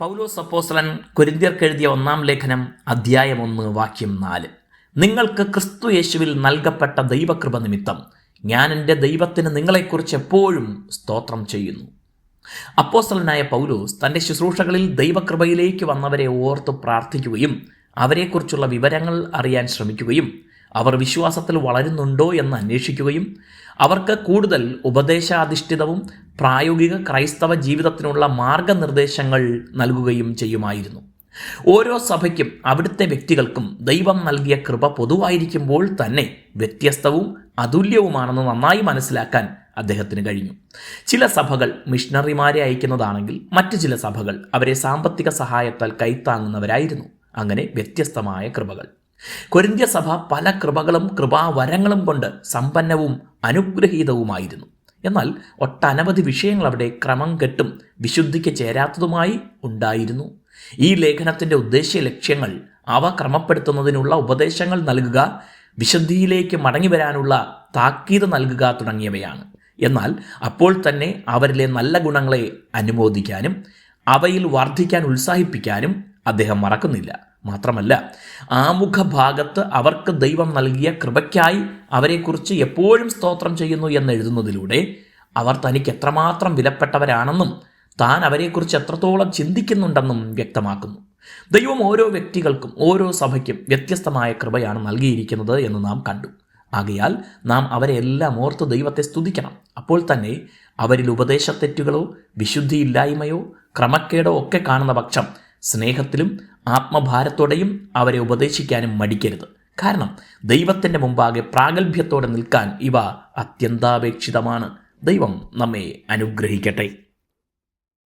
പൗലോസ് അപ്പോസ്തലൻ കൊരിന്ത്യർക്കെഴുതിയ ഒന്നാം ലേഖനം അധ്യായം ഒന്ന് വാക്യം നാല്. നിങ്ങൾക്ക് ക്രിസ്തു യേശുവിൽ നൽകപ്പെട്ട ദൈവകൃപ നിമിത്തം ഞാൻ എന്റെ ദൈവത്തിന് നിങ്ങളെക്കുറിച്ച് എപ്പോഴും സ്തോത്രം ചെയ്യുന്നു. അപ്പോസ്തലനായ പൗലോസ് തന്റെ ശുശ്രൂഷകളിൽ ദൈവകൃപയിലേക്ക് വന്നവരെ ഓർത്ത് പ്രാർത്ഥിക്കുകയും അവരെക്കുറിച്ചുള്ള വിവരങ്ങൾ അറിയാൻ ശ്രമിക്കുകയും അവർ വിശ്വാസത്തിൽ വളരുന്നുണ്ടോ എന്ന് അന്വേഷിക്കുകയും അവർക്ക് കൂടുതൽ ഉപദേശാധിഷ്ഠിതവും പ്രായോഗിക ക്രൈസ്തവ ജീവിതത്തിനുള്ള മാർഗനിർദ്ദേശങ്ങൾ നൽകുകയും ചെയ്യുമായിരുന്നു. ഓരോ സഭയ്ക്കും അവിടുത്തെ വ്യക്തികൾക്കും ദൈവം നൽകിയ കൃപ പൊതുവായിരിക്കുമ്പോൾ തന്നെ വ്യത്യസ്തവും അതുല്യവുമാണെന്ന് നന്നായി മനസ്സിലാക്കാൻ അദ്ദേഹത്തിന് കഴിഞ്ഞു. ചില സഭകൾ മിഷണറിമാരെ അയക്കുന്നതാണെങ്കിൽ മറ്റു ചില സഭകൾ അവരെ സാമ്പത്തിക സഹായത്താൽ കൈത്താങ്ങുന്നവരായിരുന്നു. അങ്ങനെ വ്യത്യസ്തമായ കൃപകൾ. കൊരിന്ത്യ സഭ പല കൃപകളും കൃപാവരങ്ങളും കൊണ്ട് സമ്പന്നവും അനുഗ്രഹീതവുമായിരുന്നു. എന്നാൽ ഒട്ടനവധി വിഷയങ്ങൾ അവിടെ ക്രമം കെട്ടും വിശുദ്ധിക്ക് ചേരാത്തതുമായി ഉണ്ടായിരുന്നു. ഈ ലേഖനത്തിന്റെ ഉദ്ദേശ്യ ലക്ഷ്യങ്ങൾ അവ ക്രമപ്പെടുത്തുന്നതിനുള്ള ഉപദേശങ്ങൾ നൽകുക വിശുദ്ധിയിലേക്ക് മടങ്ങി വരാനുള്ള താക്കീത് നൽകുക തുടങ്ങിയവയാണ്. എന്നാൽ അപ്പോൾ തന്നെ അവരിലെ നല്ല ഗുണങ്ങളെ അനുമോദിക്കാനും അവയിൽ വർദ്ധിക്കാൻ ഉത്സാഹിപ്പിക്കാനും അദ്ദേഹം മറക്കുന്നില്ല. മാത്രമല്ല ആമുഖ ഭാഗത്ത് അവർക്ക് ദൈവം നൽകിയ കൃപയ്ക്കായി അവരെക്കുറിച്ച് എപ്പോഴും സ്തോത്രം ചെയ്യുന്നു എന്ന് എഴുതുന്നതിലൂടെ അവർ തനിക്ക് എത്രമാത്രം വിലപ്പെട്ടവരാണെന്നും താൻ അവരെക്കുറിച്ച് എത്രത്തോളം ചിന്തിക്കുന്നുണ്ടെന്നും വ്യക്തമാക്കുന്നു. ദൈവം ഓരോ വ്യക്തികൾക്കും ഓരോ സഭയ്ക്കും വ്യത്യസ്തമായ കൃപയാണ് നൽകിയിരിക്കുന്നത് എന്ന് നാം കണ്ടു. ആകയാൽ നാം അവരെ എല്ലാം ഓർത്ത് ദൈവത്തെ സ്തുതിക്കണം. അപ്പോൾ തന്നെ അവരിൽ ഉപദേശത്തെറ്റുകളോ വിശുദ്ധിയില്ലായ്മയോ ക്രമക്കേടോ ഒക്കെ കാണുന്ന പക്ഷം സ്നേഹത്തിലും ആത്മഭാരത്തോടെയും അവരെ ഉപദേശിക്കാനും മടിക്കരുത്. കാരണം ദൈവത്തിന്റെ മുമ്പാകെ പ്രാഗൽഭ്യത്തോടെ നിൽക്കാൻ ഇവ അത്യന്താപേക്ഷിതമാണ്. ദൈവം നമ്മെ അനുഗ്രഹിക്കട്ടെ.